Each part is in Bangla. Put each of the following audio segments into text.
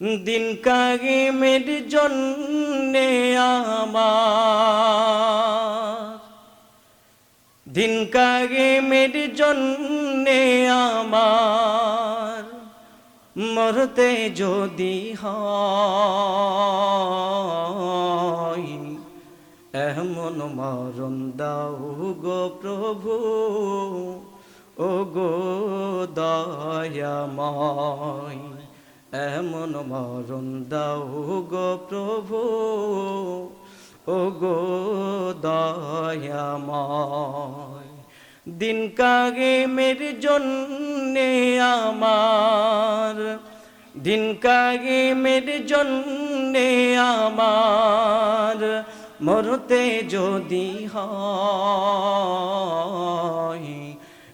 দিন কাগেমের জন্যে আমার। দিন কাগেমের জন্যে আমার মরতে যদি হয়, এমন মরণ দাও গো প্রভু, ও গো দয়াময়। এমন মরণ দাও গো প্রভু, ও গো দয়াময়। দিন কাগে মের জন্যে আমার, দিন কাগে মের জন্যে আমার মরতে যদি হয়,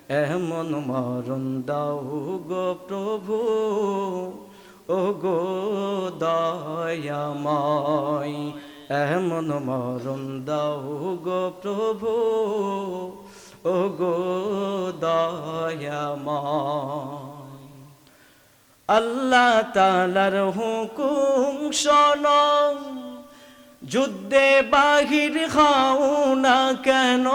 এমন মরণ দাও গো প্রভু ও গো দয়াময়, এমন মরণ দাও গো প্রভু। ও গো দয়াময়, আল্লাহ তালার হুকুম শোনম যুদ্ধে বাহির খাও না কেন?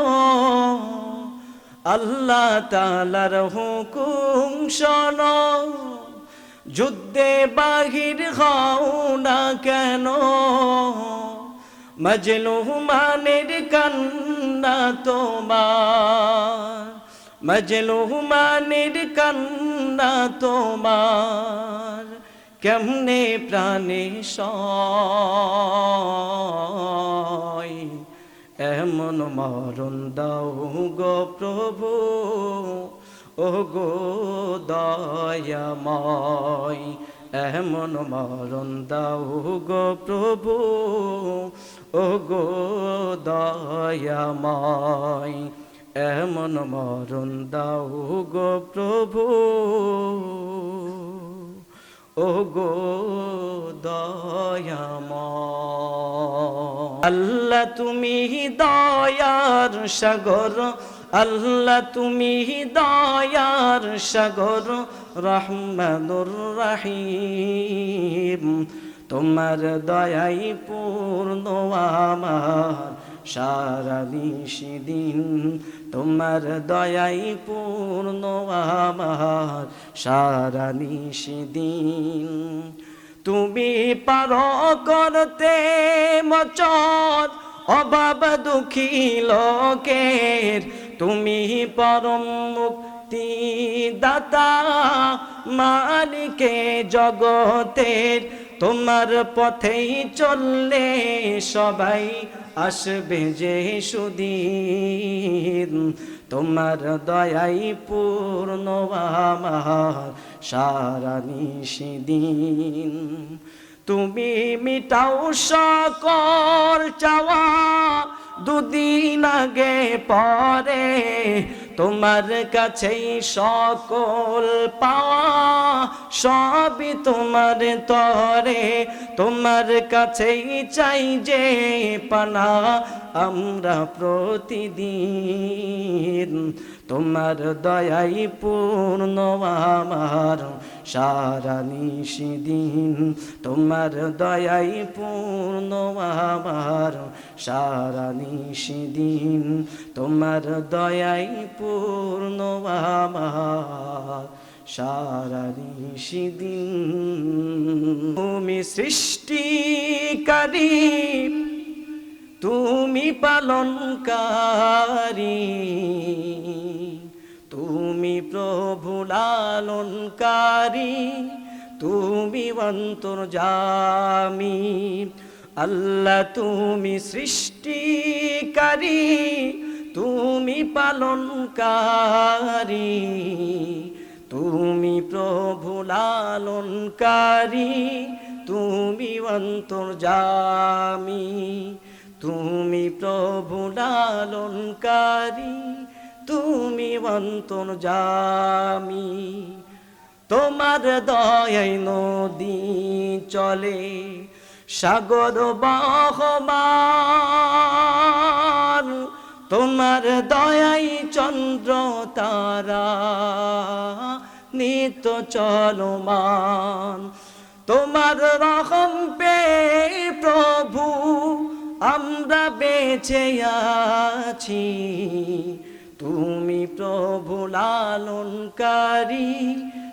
আল্লাহ তালার হুকুম শোনম যুদ্ধে বাহির খাও না কেন? মজলুমানের কান্না তোমার, মজলুমানের কান্না তোমার, কেমনে প্রাণে সয়? এমন মরণ দাও গো প্রভু। ও গো দয়াময়, এমন মরণ দাও গো প্রভু। ও গো দয়াময়, এমন মরণ দাও গো প্রভু। ও গো দয়াময়। আল্লাহ তুমি দয়ার সাগর আল্লাহ তুমি দয়ার সাগর, রহমানুর রাহিম। তোমার দয়াই পূর্ণ আমার, সারা দিন তোমার দয়াই পূর্ণ আমার, সারা দিন তুমি পার করতে মচর, অভাব দুঃখী লোকের তুমি পরম মুক্তি দাতা মালিকে জগতের, তোমার পথেই চললে সবাই আসবে যে সুদিন। তোমার দয়াই পূর্ণ আমার, সারা নিষিদিন তুমি মিটাও সকল চাওয়া দুদিন আগে পরে তোমার কাছেই সকল পাওয়া সবই তোমার তরে। তোমার কাছেই চাই যে পানা আমরা প্রতিদিন। তোমার দয়াই পূর্ণ আমার। সারা নিষিদিন তোমার দয়াই পূর্ণ আমার। সারা নিষিদিন তোমার দয়াই পূর্ণ আমার। সারা নিষিদিন তুমি সৃষ্টিকারী তুমি পালনকারী, তুমি প্রভু লালনকারী, তুমি অন্তর্জামী আল্লাহ তুমি সৃষ্টিকারী, তুমি পালনকারী, তুমি প্রভু লালনকারী, তুমি অন্তর্জামী। তুমি প্রভু লালনকারী, তুমি অন্তর্জামী তোমার দয়াই নদী চলে, সাগর বহমান। তোমার দয়াই চন্দ্র তারা নিত চলমান। তোমার রহম পে প্রভু আমরা বেঁচে আছি। তুমি প্রভু লালনকারী,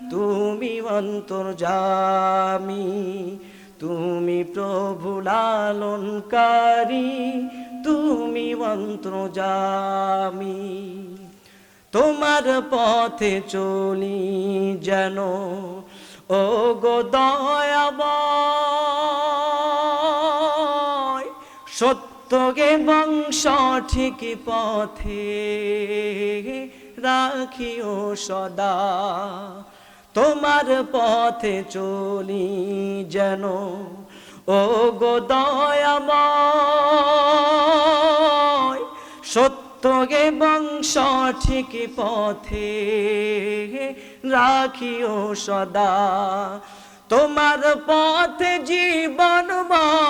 তুমি অন্তর্জামী তুমি প্রভু লালনকারী, তুমি অন্তর্জামী তোমার পথে চলি যেন। ও গো দয়াময় সত্য এবং সঠিক পথে রাখিও সদা। তোমার পথে চলি যেন। ও গো দয়াময় সত্য এবং সঠিক পথে রাখিও সদা। তোমার পথে জীবন মরণ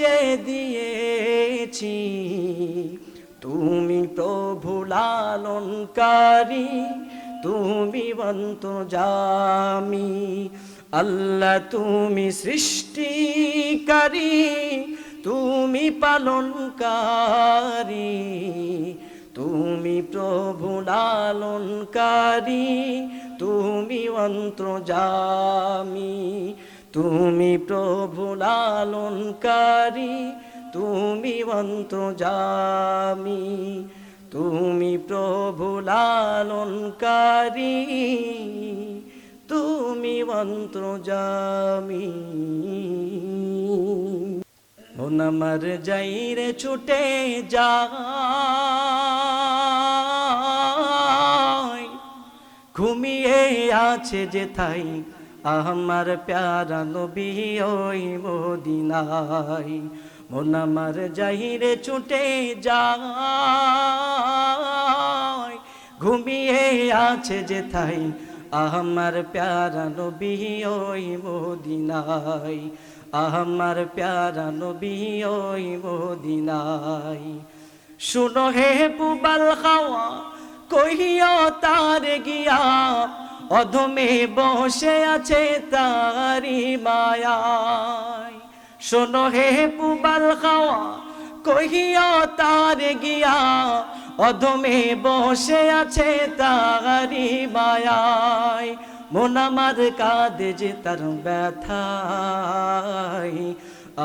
যে দিয়েছি। তুমি প্রভু লালনকারী, তুমি জামি আল্লাহ, তুমি সৃষ্টিকারী, তুমি পালনকারী। তুমি প্রভু লালনকারী, তুমি জামি তুমি প্রভু লালনকারী, তুমি জামি তুমি প্রভু লালনকারী, তুমি জামি মন আমার যাইরে ছুটে যায় ঘুমিয়ে আছে যে থাই আমার প্যারা নবী ওই মদিনাই মন আমার যাইরে ছুটে যায়। ঘুমিয়ে আছে যে থাই আমার প্যারা নবী ওই মদিনাই আমার প্যারা নবী ওই মদিনাই শুনো হে পুবাল খাওয়া, কহিও তার গিয়া অধমে বসে আছে তারি মায়ায়। শোনো হে পুবাল খাওয়া কহিও তার গিয়া, অধমে বসে আছে তারি মায়ায়। মন আমার কাঁদে যে তার ব্যথাই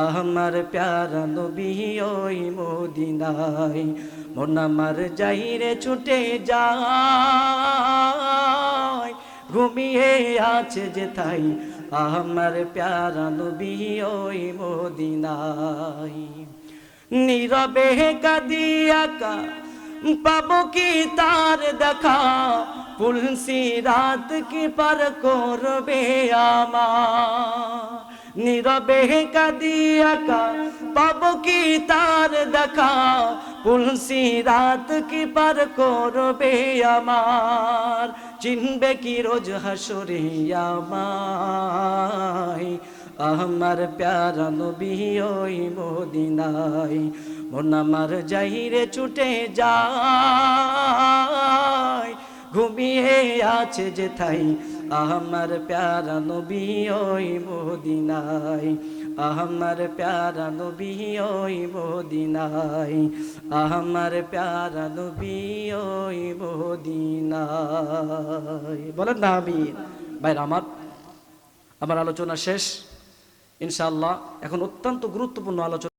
আমার প্যারা নবী ওই মদিনাই মন আমার যাইরে ছুটে যায়। ঘুমিয়ে আছে যে তাই। আমার প্যারা নবী ওই মদিনাই নীরবে কাদিয়াকা পাবো কি তার দেখা? পুলসি রাত কি পার করবে আমার? নীরবে কাদিয়াকা পাবো কি তার দেখা? পুলসি রাত কি পার করবে আমার? চিনবে কি রোজ হাসরে আমায়? আমার প্যারা নবী ওই মদিনাই মন আমার যাইরে ছুটে যায়। ঘুমিয়ে আছে যে থাই আমার প্যারা নবী ওই মদিনাই আমার প্যারা নবী ওই মদিনাই আমার প্যারা নবী ওই মদিনাই বলেন না আমি ভাইরা, আমার আমার আলোচনা শেষ। ইনশাআল্লাহ, এখন অত্যন্ত গুরুত্বপূর্ণ আলোচনা